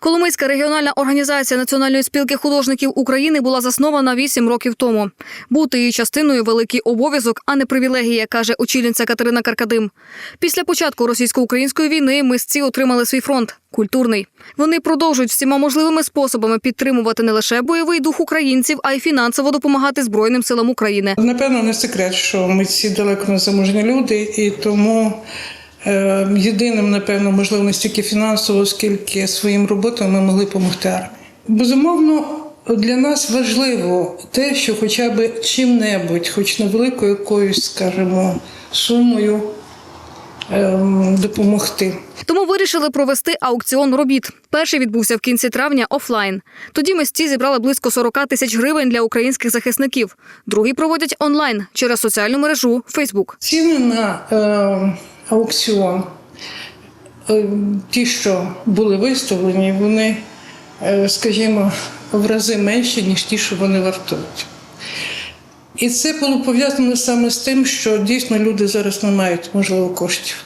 Коломийська регіональна організація Національної спілки художників України була заснована вісім років тому. Бути її частиною великий обов'язок, а не привілегія, каже очільниця Катерина Каркадим. Після початку російсько-української війни мисці отримали свій фронт культурний. Вони продовжують всіма можливими способами підтримувати не лише бойовий дух українців, а й фінансово допомагати Збройним силам України. Напевно, не секрет, що ми всі далеко не заможні люди, і тому єдиним, напевно, можливо, не стільки фінансово, скільки своїм роботами ми могли допомогти армії. Безумовно, для нас важливо те, що хоча б чим-небудь, хоч невеликою якоюсь, скажімо, сумою ем, допомогти. Тому вирішили провести аукціон робіт. Перший відбувся в кінці травня офлайн. Тоді мисці зібрали близько 40 тисяч гривень для українських захисників. Другий проводять онлайн через соціальну мережу Facebook. Ціни на е, аукціон, е, ті, що були виставлені, вони, е, скажімо, в рази менші, ніж ті, що вони вартують. І це було пов'язано саме з тим, що дійсно люди зараз не мають, можливо, коштів.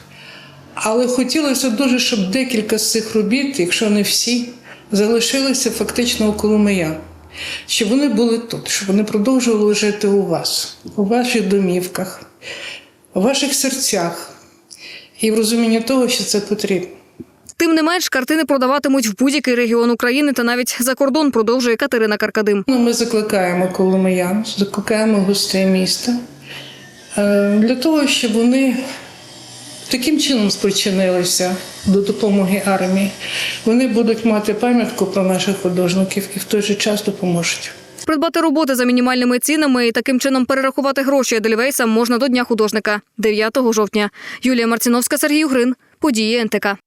Але хотілося дуже, щоб декілька з цих робіт, якщо не всі, залишилися фактично у Коломиян. Щоб вони були тут, щоб вони продовжували жити у вас, у ваших домівках, у ваших серцях і в розумінні того, що це потрібно. Тим не менш, картини продаватимуть в будь-який регіон України та навіть за кордон, продовжує Катерина Каркадим. Ну, Ми закликаємо коломиян, закликаємо гостей міста е, для того, щоб вони таким чином спричинилися до допомоги армії. Вони будуть мати пам'ятку про наших художників і в той же час допоможуть. Придбати роботи за мінімальними цінами і таким чином перерахувати гроші Едельвейса можна до Дня художника 9 жовтня. Юлія Марціновська, Сергій Грин. Події НТК.